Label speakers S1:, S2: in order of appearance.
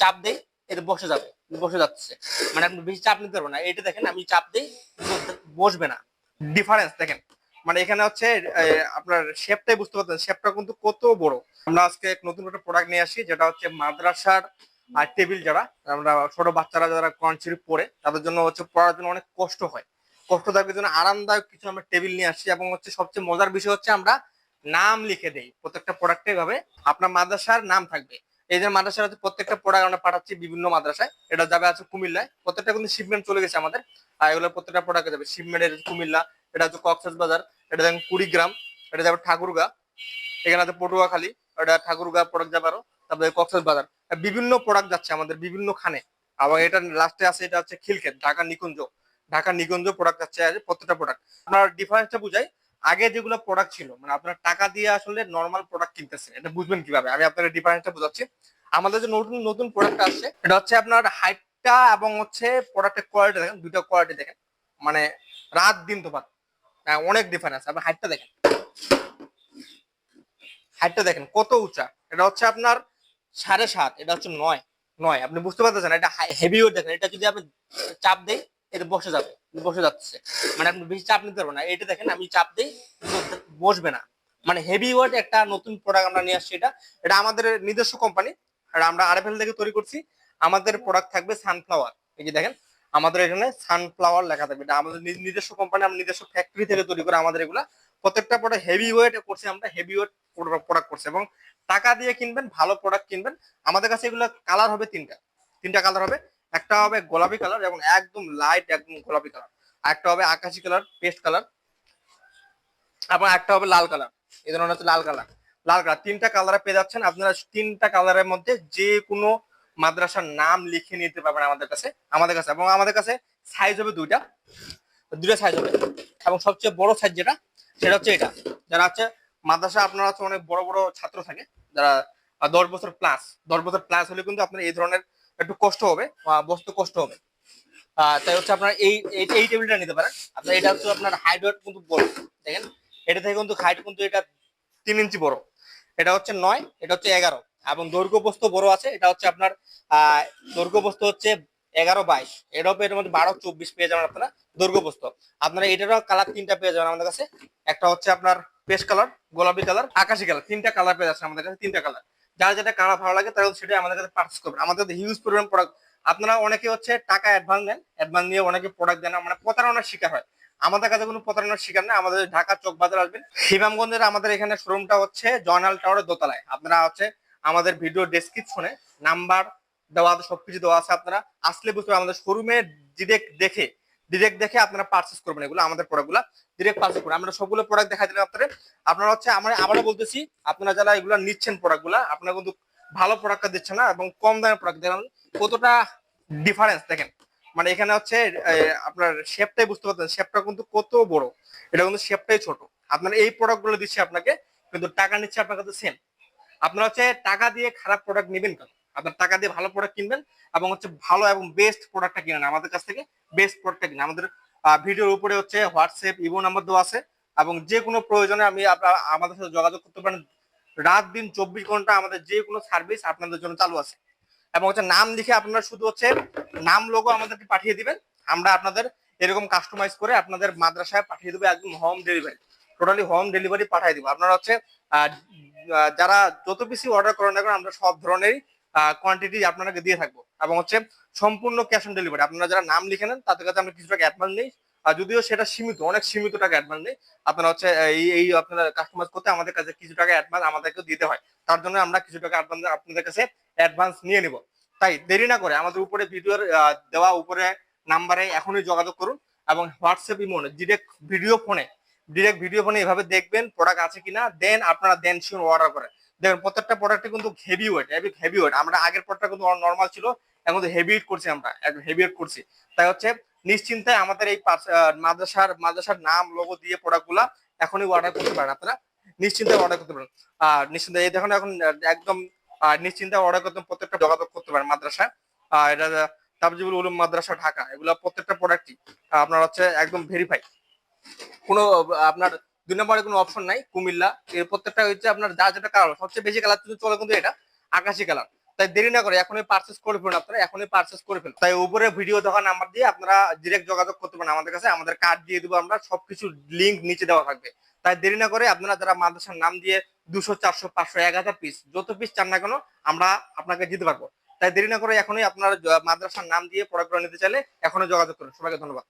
S1: চাপ দেই, এটা বসে যাবে, বসে যাচ্ছে। মানে আপনি বেশি চাপ নিতে পারবেন না। এটা দেখেন, আমি চাপ দেই, বসবে না। ডিফারেন্স দেখেন। মানে এখানে হচ্ছে আপনার শেপটাই বুঝতে পারছেন শেপটা কিন্তু কত বড়। আমরা আজকে এক নতুন একটা প্রোডাক্ট নিয়ে আসি, যেটা হচ্ছে মাদ্রাসার আর টেবিল যারা, আমরা ছোট বাচ্চারা যারা কনসিল পড়ে, তাদের জন্য হচ্ছে পড়ার জন্য অনেক কষ্ট হয়। কষ্টদায়কের জন্য আরামদায়ক কিছু আমরা টেবিল নিয়ে আসছি এবং হচ্ছে সবচেয়ে মজার বিষয় হচ্ছে আমরা নাম লিখে দেই। প্রত্যেকটা প্রোডাক্টে ভাবে আপনার মাদ্রাসার নাম থাকবে। এই যে মাদ্রাসার হচ্ছে প্রত্যেকটা প্রোডাক্ট আমরা পাঠাচ্ছি বিভিন্ন মাদ্রাসায়। এটা যাবে আছে কুমিল্লায়। প্রত্যেকটা কিন্তু শিপমেন্ট চলে গেছে আমাদের। আর এগুলো প্রত্যেকটা প্রোডাক্টে যাবে। শিপমেন্টের কুমিল্লা, এটা হচ্ছে কক্সেস বাজার, এটা দেখেন কুড়িগ্রাম, এটা যাবে ঠাকুরগা, এখানে আছে পটুয়াখালী, এটা ঠাকুরগা প্রোডাক্ট যাবে আরও, তারপরে কক্সেস বাজার। বিভিন্ন প্রোডাক্ট যাচ্ছে আমাদের বিভিন্ন খানে। আবার এটা লাস্টে আছে, এটা হচ্ছে খিলক্ষেত, ঢাকা নিকুঞ্জ। ঢাকা নিকুঞ্জ প্রোডাক্ট যাচ্ছে প্রত্যেকটা প্রোডাক্ট আপনার ডিফারেন্সটা বুঝাই। আগে যেগুলো প্রোডাক্ট ছিল মানে আপনার টাকা দিয়ে আসলে নর্মাল প্রোডাক্ট কিনতেছেন, এটা বুঝবেন কীভাবে? আমি আপনার ডিফারেন্সটা বোঝাচ্ছি। আমাদের যে নতুন নতুন প্রোডাক্ট আসছে, এটা হচ্ছে আপনার হাইটটা এবং হচ্ছে প্রোডাক্টের কোয়ালিটি দেখেন দুটো কোয়ালিটি দেখেন। মানে রাত দিন তো হ্যাঁ অনেক ডিফারেন্স আপনি হাইটটা দেখেন। হাইটটা দেখেন, কত উঁচা? এটা হচ্ছে আপনার সাড়ে সাত, এটা হচ্ছে নয় নয়। আপনি বুঝতে পারতেছেন এটা হেভি ওয়েট দেখেন। এটা যদি আপনি চাপ দেই এটা বসে যাবে, বসে যাচ্ছে। মানে আপনি বেশি চাপ নিতে পারবেন না। এটা দেখেন, আমি চাপ দেই, বসবে না। মানে হেভি ওয়েট একটা নতুন প্রোডাক্ট আমরা নিয়ে আসছি এটা। এটা আমাদের নিজস্ব কোম্পানি আমরা আরএফএল থেকে তৈরি করছি। আমাদের প্রোডাক্ট থাকবে সানফ্লাওয়ার এই যে দেখেন, আমাদের এখানে সানফ্লাওয়ার লেখা থাকবে। এটা আমাদের নিজ- নিজস্ব কোম্পানি আমরা নিজস্ব ফ্যাক্টরি থেকে তৈরি করে আমাদের এগুলা। প্রত্যেকটা প্রোডাক্ট হেভি ওয়েট করছি আমরা হেভি ওয়েট প্রোডাক্ট করছি। এবং টাকা দিয়ে কিনবেন, ভালো প্রোডাক্ট কিনবেন। আমাদের কাছে এগুলো কালার হবে তিনটা। তিনটা কালার হবে। একটা হবে গোলাপি কালার এবং একদম লাইট একদম গোলাপি কালার। একটা হবে আকাশি কালার পেস্ট কালার। এবং একটা হবে লাল কালার। এই ধরনের হচ্ছে লাল কালার। লাল কালার। তিনটা কালারে পেয়ে যাচ্ছেন। আপনারা তিনটা কালারের মধ্যে যে কোনো মাদ্রাসার নাম লিখে নিতে পারবেন আমাদের কাছে। আমাদের কাছে। এবং আমাদের কাছে সাইজ হবে দুইটা। দুইটা সাইজ হবে। এবং সবচেয়ে বড় সাইজ যেটা, সেটা হচ্ছে এটা। যারা হচ্ছে মাদ্রাসা আপনারা হচ্ছে অনেক বড় বড় ছাত্র থাকে। যারা দশ বছর প্লাস দশ বছর প্লাস হলে কিন্তু আপনার এই ধরনের একটু কষ্ট হবে বসতে কষ্ট হবে। তাই হচ্ছে আপনার এই, এই- টেবিলটা নিতে পারেন। আপনার এটা হচ্ছে আপনার হাইট কিন্তু বড়, দেখেন। এটা থেকে কিন্তু হাইট কিন্তু এটা তিন ইঞ্চি বড়। এটা হচ্ছে নয়, এটা হচ্ছে এগারো। এবং দৈর্ঘ্য বস্তু বড় আছে, এটা হচ্ছে আপনার দৈর্ঘ্য বস্তু হচ্ছে এগারো বাইশ। এটাও এর মধ্যে বারো, চব্বিশ পেয়ে যাবেন আপনারা দৈর্ঘ্য বস্তু আপনারা এটারও কালার তিনটা পেয়ে যাবেন আমাদের কাছে। একটা হচ্ছে আপনার পেস্ট কালার গোলাপি কালার আকাশি কালার তিনটা কালার পেয়ে যাচ্ছে আমাদের কাছে, তিনটা কালার যার যেটা কালার ভালো লাগে তারা সেটাই আমাদের কাছে পার্চেস করবেন আমাদের হিউজ পরিমাণ প্রোডাক্ট আপনারা অনেকে হচ্ছে টাকা অ্যাডভান্স নেন অ্যাডভান্স নিয়ে অনেকে প্রোডাক্ট দেন মানে প্রতারণার শিকার হয়। আমাদের কাছে কোনো প্রতারণার শিকার নেই, আমাদের ঢাকা চক বাজার আসবেন। শিবামগঞ্জের আমাদের এখানে শোরুমটা হচ্ছে জয়নাল টাওয়ারের দোতলায়। আপনারা হচ্ছে আমাদের ভিডিও ডেসক্রিপশনে নাম্বার দেওয়া সবকিছু দেওয়া আছে আপনারা। আসলে বুঝতে আমাদের শোরুমে ডিরেক্ট দেখে ডিরেক্ট দেখে আপনারা পার্চেস করবেন এগুলো, আমাদের প্রোডাক্টগুলো ডিরেক্ট পার্চেস করবেন। আমরা সবগুলো প্রোডাক্ট দেখা দিলাম আপনাদের। আপনারা হচ্ছে, আমরা আবারও বলতেছি, আপনারা যারা এগুলো নিচ্ছেন প্রোডাক্টগুলো আপনারা কিন্তু ভালো প্রোডাক্টটা দিচ্ছেন না এবং কম দামের প্রোডাক্ট দেখেন, কতটা ডিফারেন্স দেখেন। মানে এখানে হচ্ছে আপনার শেপটাই বুঝতে পারছেন শেপটা কিন্তু কত বড়। এটা কিন্তু শেপটাই ছোট। আপনার এই প্রোডাক্টগুলো দিচ্ছে আপনাকে, কিন্তু টাকা নিচ্ছে আপনার কাছে সেম আপনারা হচ্ছে, টাকা দিয়ে খারাপ প্রোডাক্ট নেবেন কেন? আপনার টাকা দিয়ে ভালো প্রোডাক্ট কিনবেন এবং হচ্ছে ভালো এবং বেস্ট প্রোডাক্টটা কিনেন। আমাদের কাছ থেকে বেস্ট প্রোডাক্টটা কিনেন। আমাদের ভিডিওর উপরে হচ্ছে হোয়াটসঅ্যাপ ইমো নাম্বার দেওয়া আছে এবং যে কোনো প্রয়োজনে আমি আমাদের সাথে যোগাযোগ করতে পারেন। রাত দিন চব্বিশ ঘণ্টা আমাদের যে কোনো সার্ভিস আপনাদের জন্য চালু আছে। এবং হচ্ছে নাম লিখে আপনারা শুধু হচ্ছে নাম লোগো আমাদেরকে পাঠিয়ে দিবেন। আমরা আপনাদের এরকম কাস্টমাইজ করে আপনাদের মাদ্রাসায় পাঠিয়ে দেবো, একদম home delivery totally home delivery পাঠিয়ে দিব। আপনারা হচ্ছে যারা যত বেশি অর্ডার করেন না কেন, আমরা সব ধরনেরই কোয়ান্টিটি আপনাকে দিয়ে থাকব। এবং হচ্ছে সম্পূর্ণ ক্যাশ অন ডেলিভারি আপনারা যারা নাম লিখে নেন, তাদের কাছে আমরা কিছু টাকা অ্যাডভান্স নেই। আর যদিও সেটা সীমিত, অনেক সীমিত টাকা অ্যাডভান্স নেই। আপনারা হচ্ছে এই এই আপনারা কাস্টমাইজ করতে আমাদের কাছে কিছু টাকা অ্যাডভান্স আমাদেরকে দিতে হয়। তার জন্য আমরা কিছু টাকা অ্যাডভান্স আপনাদের কাছে অ্যাডভান্স নিয়ে নিব। তাই দেরি না করে আমাদের উপরে ভিডিওর দেওয়া উপরে নাম্বারে এখনই যোগাযোগ করুন। এবং হোয়াটসঅ্যাপ ইমোনে ডিরেক্ট ভিডিও ফোনে ডিরেক্ট ভিডিও ফোনে এভাবে দেখবেন প্রোডাক্ট আছে কিনা। দেন আপনারা দেন শিওর অর্ডার করেন দেখবেন প্রত্যেকটা প্রোডাক্টে কিন্তু heavy weight heavy heavy weight আমরা আগের প্রোডাক্টটা কিন্তু নর্মাল ছিল এখন তো হেভি ওয়েট করছি আমরা হেভি ওয়েট করছি। তাই হচ্ছে নিশ্চিন্তায় আমাদের এই মাদ্রাসার মাদ্রাসার নাম লোগো দিয়ে প্রোডাক্টগুলা এখনই অর্ডার করতে পারেন আপনারা। নিশ্চিন্তায় অর্ডার করতে পারেন। আর নিশ্চিন্তায় এই দেখুন এখন একদম আহ, নিশ্চিন্তায় অর্ডার করতে প্রত্যেকটা যোগাযোগ করতে পারেন মাদ্রাসা। আহ, এটা তাবজিবুল উলুম মাদ্রাসা ঢাকা এগুলো প্রত্যেকটা প্রোডাক্টই আপনার হচ্ছে একদম ভেরিফাই কোনো আপনার দুই নম্বরে কোনো অপশন নাই, কুমিল্লা। এর প্রত্যেকটা হচ্ছে আপনার যা যেটা কালার সবচেয়ে বেশি কালার চলে কিন্তু এটা আকাশি কালার তাই দেরি না করে এখনই পার্চেস করে ফেলুন আপনারা, এখনই পার্চেস করে ফেলুন। তাই উপরে ভিডিও দেওয়া নাম্বার দিয়ে আপনারা ডিরেক্ট যোগাযোগ করতে পারেন আমাদের কাছে, আমাদের কার্ড দিয়ে দেবো আমরা, সবকিছু লিঙ্ক নিচে দেওয়া থাকবে। তাই দেরি না করে আপনারা যারা মাদ্রাসার নাম দিয়ে দুশো, চারশো, পাঁচশো, এক হাজার পিস যত পিস চান না কেন আমরা আপনাকে দিতে পারব। তাই দেরি না করে এখনই আপনারা মাদ্রাসার নাম দিয়ে প্রোডাক্টগুলো নিতে চাইলে এখনই যোগাযোগ করুন। সবাইকে ধন্যবাদ।